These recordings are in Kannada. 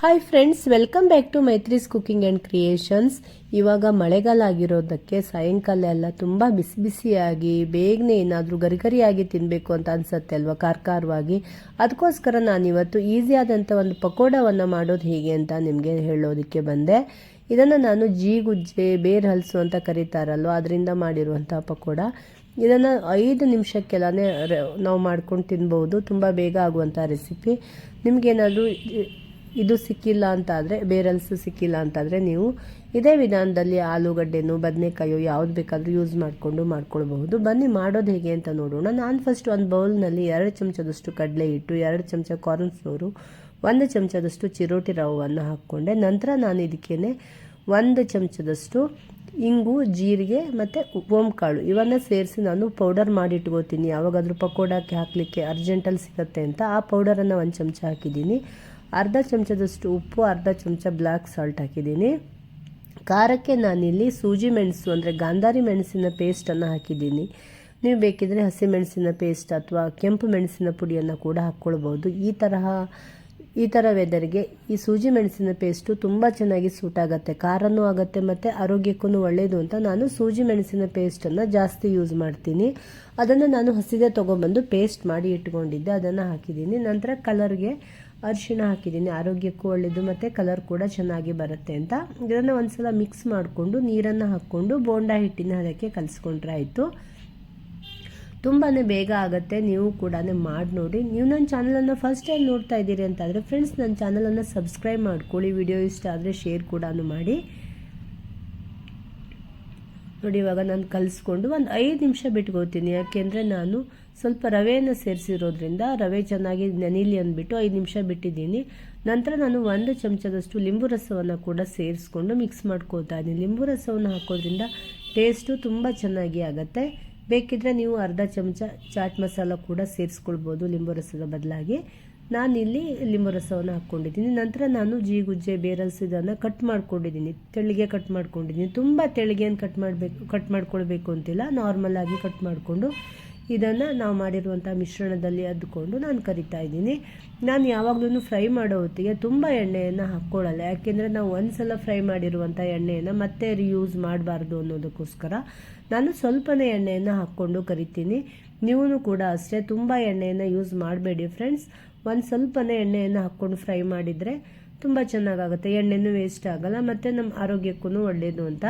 Hi friends welcome back to Maithri's cooking and creations ಇವಾಗ ಮಳೆಗಾಲ ಆಗಿರೋದಕ್ಕೆ ಸಾಯಂಕಾಲ ಎಲ್ಲ ತುಂಬ ಬಿಸಿ ಬಿಸಿಯಾಗಿ, ಬೇಗನೆ ಏನಾದರೂ ಗರಿಗರಿಯಾಗಿ ತಿನ್ನಬೇಕು ಅಂತ ಅನಿಸುತ್ತೆ ಅಲ್ವಾ ಕಾರ್ಕಾರವಾಗಿ? ಅದಕ್ಕೋಸ್ಕರ ನಾನಿವತ್ತು ಈಸಿಯಾದಂಥ ಒಂದು ಪಕೋಡವನ್ನು ಮಾಡೋದು ಹೇಗೆ ಅಂತ ನಿಮಗೆ ಹೇಳೋದಕ್ಕೆ ಬಂದೆ. ಇದನ್ನು ನಾನು ಜೀಗುಜ್ಜೆ ಬೇರ್ ಹಲಸು ಅಂತ ಕರೀತಾರಲ್ವ, ಅದರಿಂದ ಮಾಡಿರುವಂಥ ಪಕೋಡ. ಇದನ್ನು ಐದು ನಿಮಿಷಕ್ಕೆಲ್ಲನೇ ನಾವು ಮಾಡ್ಕೊಂಡು ತಿನ್ಬೋದು, ತುಂಬ ಬೇಗ ಆಗುವಂಥ ರೆಸಿಪಿ ನಿಮಗೇನಾದರೂ ಇದು ಸಿಕ್ಕಿಲ್ಲ ಅಂತ ಆದರೆ ಬೇರಲ್ಸು ಸಿಕ್ಕಿಲ್ಲ ಅಂತಾದರೆ ನೀವು ಇದೇ ವಿಧಾನದಲ್ಲಿ ಆಲೂಗಡ್ಡೆನೋ, ಬದನೆಕಾಯೋ ಯಾವ್ದು ಬೇಕಾದರೂ ಯೂಸ್ ಮಾಡಿಕೊಂಡು ಮಾಡ್ಕೊಳ್ಬಹುದು. ಬನ್ನಿ ಮಾಡೋದು ಹೇಗೆ ಅಂತ ನೋಡೋಣ. ನಾನು ಫಸ್ಟ್ ಒಂದು ಬೌಲ್ನಲ್ಲಿ ಎರಡು ಚಮಚದಷ್ಟು ಕಡಲೆ ಹಿಟ್ಟು, ಎರಡು ಚಮಚ ಕಾರ್ನ್ ಫ್ಲೋರು ಒಂದು ಚಮಚದಷ್ಟು ಚಿರೋಟಿ ರವವನ್ನು ಹಾಕ್ಕೊಂಡೆ. ನಂತರ ನಾನು ಇದಕ್ಕೇನೆ ಒಂದು ಚಮಚದಷ್ಟು ಇಂಗು, ಜೀರಿಗೆ ಮತ್ತು ಓಂಕಾಳು. ಇವನ್ನ ಸೇರಿಸಿ ನಾನು ಪೌಡರ್ ಮಾಡಿ ಇಟ್ಕೋತೀನಿ ಯಾವಾಗಾದರೂ ಪಕೋಡಕ್ಕೆ ಹಾಕಲಿಕ್ಕೆ ಅರ್ಜೆಂಟಲ್ಲಿ ಸಿಗುತ್ತೆ ಅಂತ ಆ ಪೌಡರನ್ನು ಒಂದು ಚಮಚ ಹಾಕಿದ್ದೀನಿ. ಅರ್ಧ ಚಮಚದಷ್ಟು ಉಪ್ಪು, ಅರ್ಧ ಚಮಚ ಬ್ಲ್ಯಾಕ್ ಸಾಲ್ಟ್ ಹಾಕಿದ್ದೀನಿ. ಖಾರಕ್ಕೆ ನಾನಿಲ್ಲಿ ಸೂಜಿ ಮೆಣಸು ಅಂದರೆ ಗಾಂಧಾರಿ ಮೆಣಸಿನ ಪೇಸ್ಟನ್ನು ಹಾಕಿದ್ದೀನಿ. ನೀವು ಬೇಕಿದ್ರೆ ಹಸಿಮೆಣಸಿನ ಪೇಸ್ಟ್ ಅಥವಾ ಕೆಂಪು ಮೆಣಸಿನ ಪುಡಿಯನ್ನು ಕೂಡ ಹಾಕ್ಕೊಳ್ಬೋದು. ಈ ತರಹ, ಈ ಥರ ವೆದರ್ಗೆ ಈ ಸೂಜಿ ಮೆಣಸಿನ ಪೇಸ್ಟು ತುಂಬ ಚೆನ್ನಾಗಿ ಸೂಟ್ ಆಗುತ್ತೆ. ಖಾರನೂ ಆಗುತ್ತೆ ಮತ್ತು ಆರೋಗ್ಯಕ್ಕೂ ಒಳ್ಳೆಯದು ಅಂತ ನಾನು ಸೂಜಿ ಮೆಣಸಿನ ಪೇಸ್ಟನ್ನು ಜಾಸ್ತಿ ಯೂಸ್ ಮಾಡ್ತೀನಿ. ಅದನ್ನು ನಾನು ಹಸಿದೆ ತೊಗೊಬಂದು ಪೇಸ್ಟ್ ಮಾಡಿ ಇಟ್ಕೊಂಡಿದ್ದೆ. ಅದನ್ನು ಹಾಕಿದ್ದೀನಿ. ನಂತರ ಕಲರ್ಗೆ ಅರಿಶಿಣ ಹಾಕಿದ್ದೀನಿ. ಆರೋಗ್ಯಕ್ಕೂ ಒಳ್ಳೆಯದು ಮತ್ತು ಕಲರ್ ಕೂಡ ಚೆನ್ನಾಗಿ ಬರುತ್ತೆ ಅಂತ. ಇದನ್ನು ಒಂದು ಸಲ ಮಿಕ್ಸ್ ಮಾಡಿಕೊಂಡು ನೀರನ್ನು ಹಾಕ್ಕೊಂಡು ಬೋಂಡ ಹಿಟ್ಟಿನ ಅದಕ್ಕೆ ಕಲಿಸ್ಕೊಂಡ್ರೆ ಆಯಿತು. ತುಂಬಾ ಬೇಗ ಆಗುತ್ತೆ. ನೀವು ಕೂಡ ಮಾಡಿ ನೋಡಿ. ನೀವು ನನ್ನ ಚಾನಲನ್ನು ಫಸ್ಟ್ ಟೈಮ್ ನೋಡ್ತಾ ಇದ್ದೀರಿ ಅಂತಾದರೆ ಫ್ರೆಂಡ್ಸ್ ನನ್ನ ಚಾನಲನ್ನು ಸಬ್ಸ್ಕ್ರೈಬ್ ಮಾಡ್ಕೊಳ್ಳಿ. ವಿಡಿಯೋ ಇಷ್ಟ ಆದರೆ ಶೇರ್ ಕೂಡ ಮಾಡಿ. ನೋಡಿ, ಇವಾಗ ನಾನು ಕಲಿಸ್ಕೊಂಡು ಒಂದು ಐದು ನಿಮಿಷ ಬಿಟ್ಕೋತೀನಿ. ಯಾಕೆಂದರೆ ನಾನು ಸ್ವಲ್ಪ ರವೆಯನ್ನು ಸೇರಿಸಿರೋದ್ರಿಂದ ರವೆ ಚೆನ್ನಾಗಿ ನೆನೀಲಿ ಅಂದ್ಬಿಟ್ಟು ಐದು ನಿಮಿಷ ಬಿಟ್ಟಿದ್ದೀನಿ. ನಂತರ ನಾನು ಒಂದು ಚಮಚದಷ್ಟು ಲಿಂಬು ರಸವನ್ನು ಕೂಡ ಸೇರಿಸ್ಕೊಂಡು ಮಿಕ್ಸ್ ಮಾಡ್ಕೋತಾ ಇದ್ದೀನಿ. ಲಿಂಬು ರಸವನ್ನು ಹಾಕೋದ್ರಿಂದ ಟೇಸ್ಟು ತುಂಬ ಚೆನ್ನಾಗಿ ಆಗುತ್ತೆ. ಬೇಕಿದ್ರೆ ನೀವು ಅರ್ಧ ಚಮಚ ಚಾಟ್ ಮಸಾಲ ಕೂಡ ಸೇರಿಸ್ಕೊಳ್ಬೋದು ಲಿಂಬು ರಸದ ಬದಲಾಗಿ. ನಾನಿಲ್ಲಿ ಲಿಂಬು ರಸವನ್ನು ಹಾಕ್ಕೊಂಡಿದ್ದೀನಿ. ನಂತರ ನಾನು ಜೀಗುಜ್ಜೆ ಬೇರಲ್ಸಿದನ್ನು ಕಟ್ ಮಾಡ್ಕೊಂಡಿದ್ದೀನಿ. ತೆಳಿಗೆ ಕಟ್ ಮಾಡ್ಕೊಂಡಿದ್ದೀನಿ. ತುಂಬ ತೆಳಿಗೆಯನ್ನು ಕಟ್ ಮಾಡಬೇಕು ಕಟ್ ಮಾಡ್ಕೊಳ್ಬೇಕು ಅಂತಿಲ್ಲ. ನಾರ್ಮಲಾಗಿ ಕಟ್ ಮಾಡಿಕೊಂಡು ಇದನ್ನು ನಾವು ಮಾಡಿರುವಂಥ ಮಿಶ್ರಣದಲ್ಲಿ ಅದ್ಕೊಂಡು ನಾನು ಕರಿತಾ ಇದ್ದೀನಿ. ನಾನು ಯಾವಾಗಲೂ ಫ್ರೈ ಮಾಡೋ ಹೊತ್ತಿಗೆ ತುಂಬ ಎಣ್ಣೆಯನ್ನು ಹಾಕ್ಕೊಳ್ಳಲ್ಲ. ಯಾಕೆಂದರೆ ನಾವು ಒಂದು ಸಲ ಫ್ರೈ ಮಾಡಿರುವಂಥ ಎಣ್ಣೆಯನ್ನು ಮತ್ತೆ ರಿಯೂಸ್ ಮಾಡಬಾರ್ದು ಅನ್ನೋದಕ್ಕೋಸ್ಕರ ನಾನು ಸ್ವಲ್ಪನೇ ಎಣ್ಣೆಯನ್ನು ಹಾಕ್ಕೊಂಡು ಕರಿತೀನಿ. ನೀವು ಕೂಡ ಅಷ್ಟೇ ತುಂಬ ಎಣ್ಣೆಯನ್ನು ಯೂಸ್ ಮಾಡಬೇಡಿ ಫ್ರೆಂಡ್ಸ್ ಒಂದು ಸ್ವಲ್ಪನೇ ಎಣ್ಣೆಯನ್ನು ಹಾಕ್ಕೊಂಡು ಫ್ರೈ ಮಾಡಿದರೆ ತುಂಬ ಚೆನ್ನಾಗಾಗುತ್ತೆ. ಎಣ್ಣೆನೂ ವೇಸ್ಟ್ ಆಗಲ್ಲ, ಮತ್ತು ನಮ್ಮ ಆರೋಗ್ಯಕ್ಕೂ ಒಳ್ಳೆಯದು ಅಂತ.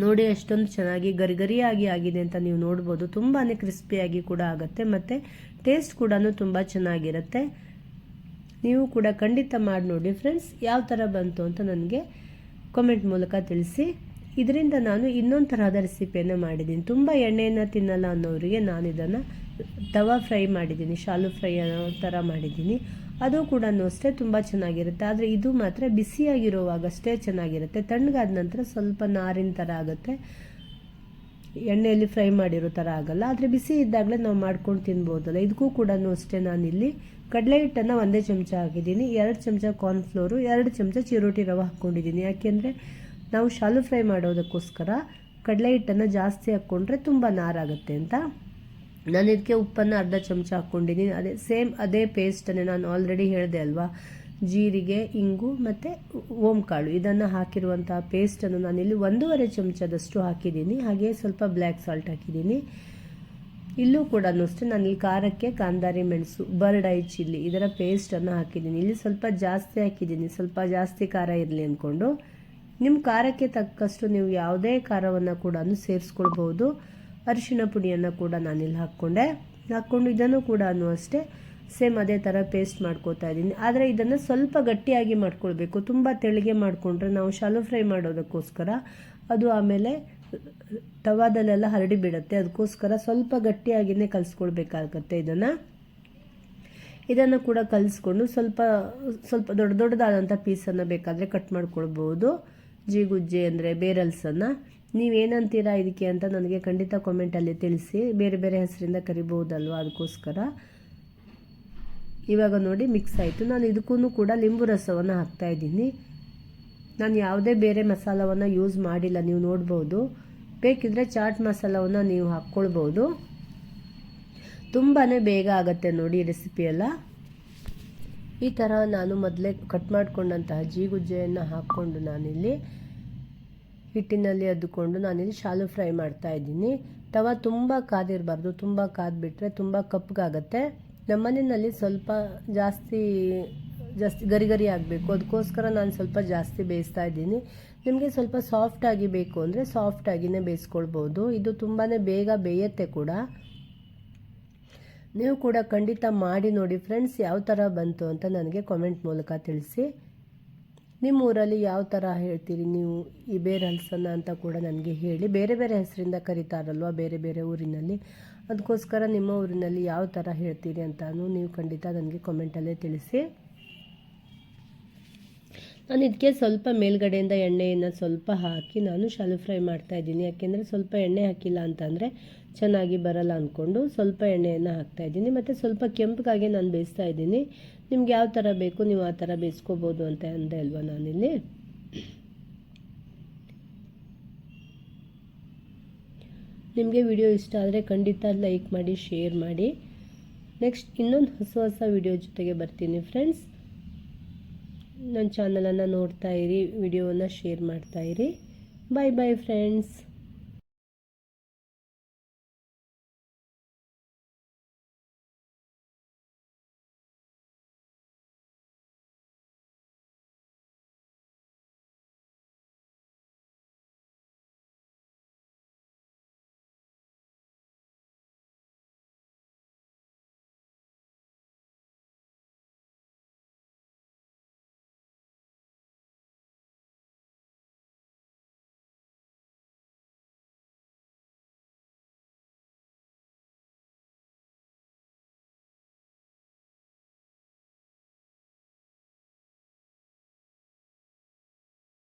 ನೋಡಿ ಅಷ್ಟೊಂದು ಚೆನ್ನಾಗಿ ಗರಿಗರಿಯಾಗಿ ಆಗಿದೆ ಅಂತ ನೀವು ನೋಡ್ಬೋದು. ತುಂಬಾ ಕ್ರಿಸ್ಪಿಯಾಗಿ ಕೂಡ ಆಗುತ್ತೆ ಮತ್ತು ಟೇಸ್ಟ್ ಕೂಡ ತುಂಬ ಚೆನ್ನಾಗಿರುತ್ತೆ. ನೀವು ಕೂಡ ಖಂಡಿತ ಮಾಡಿ ನೋಡಿ ಫ್ರೆಂಡ್ಸ್ ಯಾವ ಥರ ಬಂತು ಅಂತ ನನಗೆ ಕಮೆಂಟ್ ಮೂಲಕ ತಿಳಿಸಿ. ಇದರಿಂದ ನಾನು ಇನ್ನೊಂದು ತರಹದ ರೆಸಿಪಿಯನ್ನು ಮಾಡಿದ್ದೀನಿ. ತುಂಬ ಎಣ್ಣೆಯನ್ನು ತಿನ್ನಲ್ಲ ಅನ್ನೋರಿಗೆ ನಾನು ಇದನ್ನು ತವಾ ಫ್ರೈ ಮಾಡಿದ್ದೀನಿ, ಶಾಲು ಫ್ರೈ ಅನ್ನೋ ಥರ ಮಾಡಿದ್ದೀನಿ. ಅದು ಕೂಡ ಅಷ್ಟೇ ತುಂಬ ಚೆನ್ನಾಗಿರುತ್ತೆ. ಆದರೆ ಇದು ಮಾತ್ರ ಬಿಸಿಯಾಗಿರುವಾಗಷ್ಟೇ ಚೆನ್ನಾಗಿರುತ್ತೆ. ತಣ್ಣಗಾದ ನಂತರ ಸ್ವಲ್ಪ ನಾರಿನ ಥರ ಆಗುತ್ತೆ. ಎಣ್ಣೆಯಲ್ಲಿ ಫ್ರೈ ಮಾಡಿರೋ ಥರ ಆಗಲ್ಲ. ಆದರೆ ಬಿಸಿ ಇದ್ದಾಗಲೇ ನಾವು ಮಾಡ್ಕೊಂಡು ತಿನ್ಬೋದಲ್ಲ. ಇದಕ್ಕೂ ಕೂಡ ಅಷ್ಟೇ ಇಲ್ಲಿ ಕಡಲೆ ಹಿಟ್ಟನ್ನು ಒಂದೇ ಚಮಚ ಹಾಕಿದ್ದೀನಿ. ಎರಡು ಚಮಚ ಕಾರ್ನ್ಫ್ಲೋರು ಎರಡು ಚಮಚ ಚಿರೋಟಿ ರವೆ ಹಾಕ್ಕೊಂಡಿದ್ದೀನಿ ಯಾಕೆಂದರೆ ನಾವು ಶಾಲು ಫ್ರೈ ಮಾಡೋದಕ್ಕೋಸ್ಕರ ಕಡಲೆ ಹಿಟ್ಟನ್ನು ಜಾಸ್ತಿ ಹಾಕ್ಕೊಂಡ್ರೆ ತುಂಬ ನಾರಾಗುತ್ತೆ ಅಂತ. ನಾನು ಇದಕ್ಕೆ ಉಪ್ಪನ್ನು ಅರ್ಧ ಚಮಚ ಹಾಕ್ಕೊಂಡಿದ್ದೀನಿ ಅದೇ ಸೇಮ್ ಅದೇ ಪೇಸ್ಟನ್ನೇ ನಾನು ಆಲ್ರೆಡಿ ಹೇಳಿದೆ ಅಲ್ವಾ? ಜೀರಿಗೆ, ಇಂಗು ಮತ್ತು ಓಂಕಾಳು. ಇದನ್ನು ಹಾಕಿರುವಂಥ ಪೇಸ್ಟನ್ನು ನಾನಿಲ್ಲಿ ಒಂದೂವರೆ ಚಮಚದಷ್ಟು ಹಾಕಿದ್ದೀನಿ ಹಾಗೆ ಸ್ವಲ್ಪ ಬ್ಲ್ಯಾಕ್ ಸಾಲ್ಟ್ ಹಾಕಿದ್ದೀನಿ ಇಲ್ಲೂ ಕೂಡ ಅಷ್ಟೇ, ನಾನು ಈ ಖಾರಕ್ಕೆ ಕಾಂದಾರಿ ಮೆಣಸು, ಬರ್ಡೈ ಚಿಲ್ಲಿ ಇದರ ಪೇಸ್ಟನ್ನು ಹಾಕಿದ್ದೀನಿ ಇಲ್ಲಿ ಸ್ವಲ್ಪ ಜಾಸ್ತಿ ಹಾಕಿದ್ದೀನಿ ಸ್ವಲ್ಪ ಜಾಸ್ತಿ ಖಾರ ಇರಲಿ ಅಂದ್ಕೊಂಡು ನಿಮ್ಮ ಖಾರಕ್ಕೆ ತಕ್ಕಷ್ಟು ನೀವು ಯಾವುದೇ ಖಾರವನ್ನು ಕೂಡ ಸೇರಿಸ್ಕೊಳ್ಬೋದು. ಅರಿಶಿಣ ಪುಡಿಯನ್ನು ಕೂಡ ನಾನಿಲ್ಲಿ ಹಾಕ್ಕೊಂಡೆ. ಹಾಕ್ಕೊಂಡು ಇದನ್ನು ಕೂಡ ಅಷ್ಟೇ ಸೇಮ್ ಅದೇ ಥರ ಪೇಸ್ಟ್ ಮಾಡ್ಕೋತಾ ಇದ್ದೀನಿ. ಆದರೆ ಇದನ್ನು ಸ್ವಲ್ಪ ಗಟ್ಟಿಯಾಗಿ ಮಾಡ್ಕೊಳ್ಬೇಕು. ತುಂಬ ತೆಳಿಗೆ ಮಾಡಿಕೊಂಡ್ರೆ ನಾವು ಶಾಲೋ ಫ್ರೈ ಮಾಡೋದಕ್ಕೋಸ್ಕರ ಅದು ಆಮೇಲೆ ತವಾದಲ್ಲೆಲ್ಲ ಹರಡಿ ಬಿಡುತ್ತೆ. ಅದಕ್ಕೋಸ್ಕರ ಸ್ವಲ್ಪ ಗಟ್ಟಿಯಾಗಿಯೇ ಕಲಿಸ್ಕೊಳ್ಬೇಕಾಗತ್ತೆ ಇದನ್ನು. ಇದನ್ನು ಕೂಡ ಕಲಿಸ್ಕೊಂಡು ಸ್ವಲ್ಪ ಸ್ವಲ್ಪ ದೊಡ್ಡ ದೊಡ್ಡದಾದಂಥ ಪೀಸನ್ನು ಬೇಕಾದರೆ ಕಟ್ ಮಾಡ್ಕೊಳ್ಬೋದು. ಜಿಗುಜ್ಜೆ ಅಂದರೆ ಬೇರಲ್ಸನ್ನು. ನೀವೇನಂತೀರಾ ಇದಕ್ಕೆ ಅಂತ ನನಗೆ ಖಂಡಿತ ಕಾಮೆಂಟಲ್ಲಿ ತಿಳಿಸಿ, ಬೇರೆ ಬೇರೆ ಹೆಸರಿಂದ ಕರಿಬೋದಲ್ವ ಅದಕ್ಕೋಸ್ಕರ. ಇವಾಗ ನೋಡಿ ಮಿಕ್ಸ್ ಆಯಿತು. ನಾನು ಇದಕ್ಕೂ ಕೂಡ ಲಿಂಬು ರಸವನ್ನು ಹಾಕ್ತಾಯಿದ್ದೀನಿ ನಾನು ಯಾವುದೇ ಬೇರೆ ಮಸಾಲವನ್ನು ಯೂಸ್ ಮಾಡಿಲ್ಲ, ನೀವು ನೋಡ್ಬೋದು. ಬೇಕಿದ್ರೆ ಚಾಟ್ ಮಸಾಲವನ್ನು ನೀವು ಹಾಕ್ಕೊಳ್ಬೋದು. ತುಂಬಾ ಬೇಗ ಆಗುತ್ತೆ ನೋಡಿ ರೆಸಿಪಿಯೆಲ್ಲ ಈ ಥರ ನಾನು ಮೊದಲೇ ಕಟ್ ಮಾಡಿಕೊಂಡಂತಹ ಜೀಗುಜ್ಜೆಯನ್ನು ಹಾಕ್ಕೊಂಡು ನಾನಿಲ್ಲಿ ಹಿಟ್ಟಿನಲ್ಲಿ ಅದ್ದುಕೊಂಡು ನಾನಿಲ್ಲಿ ಶಾಲು ಫ್ರೈ ಮಾಡ್ತಾ ಇದ್ದೀನಿ. ತವ ತುಂಬ ಕಾದಿರಬಾರ್ದು, ತುಂಬ ಕಾದ್ಬಿಟ್ರೆ ತುಂಬ ಕಪ್ಪಗಾಗತ್ತೆ ನಮ್ಮನೆಯಲ್ಲಿ ಸ್ವಲ್ಪ ಜಾಸ್ತಿ ಜಾಸ್ತಿ ಗರಿ ಗರಿ ಆಗಬೇಕು. ಅದಕ್ಕೋಸ್ಕರ ನಾನು ಸ್ವಲ್ಪ ಜಾಸ್ತಿ ಬೇಯಿಸ್ತಾ ಇದ್ದೀನಿ. ನಿಮಗೆ ಸ್ವಲ್ಪ ಸಾಫ್ಟಾಗಿ ಬೇಕು ಅಂದರೆ ಸಾಫ್ಟಾಗಿಯೇ ಬೇಯಿಸ್ಕೊಳ್ಬೋದು. ಇದು ತುಂಬಾ ಬೇಗ ಬೇಯತ್ತೆ ಕೂಡ. ನೀವು ಕೂಡ ಖಂಡಿತ ಮಾಡಿ ನೋಡಿ. ಫ್ರೆಂಡ್ಸ್ ಯಾವ ಥರ ಬಂತು ಅಂತ ನನಗೆ ಕಾಮೆಂಟ್ ಮೂಲಕ ತಿಳಿಸಿ. ನಿಮ್ಮ ಊರಲ್ಲಿ ಯಾವ ಥರ ಹೇಳ್ತೀರಿ? ನೀವು ಈ ಬೇರೆ ಅಂತ ಕೂಡ ನನಗೆ ಹೇಳಿ. ಬೇರೆ ಬೇರೆ ಹೆಸರಿಂದ ಕರೀತಾರಲ್ವ? ಬೇರೆ ಬೇರೆ ಊರಿನಲ್ಲಿ. ಅದಕ್ಕೋಸ್ಕರ ನಿಮ್ಮ ಊರಿನಲ್ಲಿ ಯಾವ ಥರ ಹೇಳ್ತೀರಿ ಅಂತಲೂ ನೀವು ಖಂಡಿತ ನನಗೆ ಕಾಮೆಂಟಲ್ಲೇ ತಿಳಿಸಿ. ನಾನು ಇದಕ್ಕೆ ಸ್ವಲ್ಪ ಮೇಲ್ಗಡೆಯಿಂದ ಎಣ್ಣೆಯನ್ನು ಸ್ವಲ್ಪ ಹಾಕಿ ನಾನು ಶಾಲು ಫ್ರೈ ಮಾಡ್ತಾ ಇದ್ದೀನಿ. ಯಾಕೆಂದರೆ ಸ್ವಲ್ಪ ಎಣ್ಣೆ ಹಾಕಿಲ್ಲ ಅಂತಂದರೆ ಚೆನ್ನಾಗಿ ಬರಲ್ಲ ಅಂದ್ಕೊಂಡು ಸ್ವಲ್ಪ ಎಣ್ಣೆಯನ್ನು ಹಾಕ್ತಾ ಇದ್ದೀನಿ. ಮತ್ತು ಸ್ವಲ್ಪ ಕೆಂಪಗಾಗಿ ನಾನು ಬೇಯಿಸ್ತಾ ಇದ್ದೀನಿ. ನಿಮ್ಗೆ ಯಾವ ಥರ ಬೇಕು ನೀವು ಆ ಥರ ಬೇಯಿಸ್ಕೋಬೋದು ಅಂತ ಅಂದೆ ಅಲ್ವಾ ನಾನಿಲ್ಲಿ. ನಿಮಗೆ ವಿಡಿಯೋ ಇಷ್ಟ ಆದರೆ ಖಂಡಿತ ಲೈಕ್ ಮಾಡಿ, ಶೇರ್ ಮಾಡಿ. ನೆಕ್ಸ್ಟ್ ಇನ್ನೊಂದು ಹೊಸ ಹೊಸ ವಿಡಿಯೋ ಜೊತೆಗೆ ಬರ್ತೀನಿ ಫ್ರೆಂಡ್ಸ್. ನನ್ನ ಚಾನಲನ್ನು ನೋಡ್ತಾ ಇರಿ ವಿಡಿಯೋವನ್ನು ಶೇರ್ ಮಾಡ್ತಾಯಿರಿ ಬಾಯ್ ಬಾಯ್ ಫ್ರೆಂಡ್ಸ್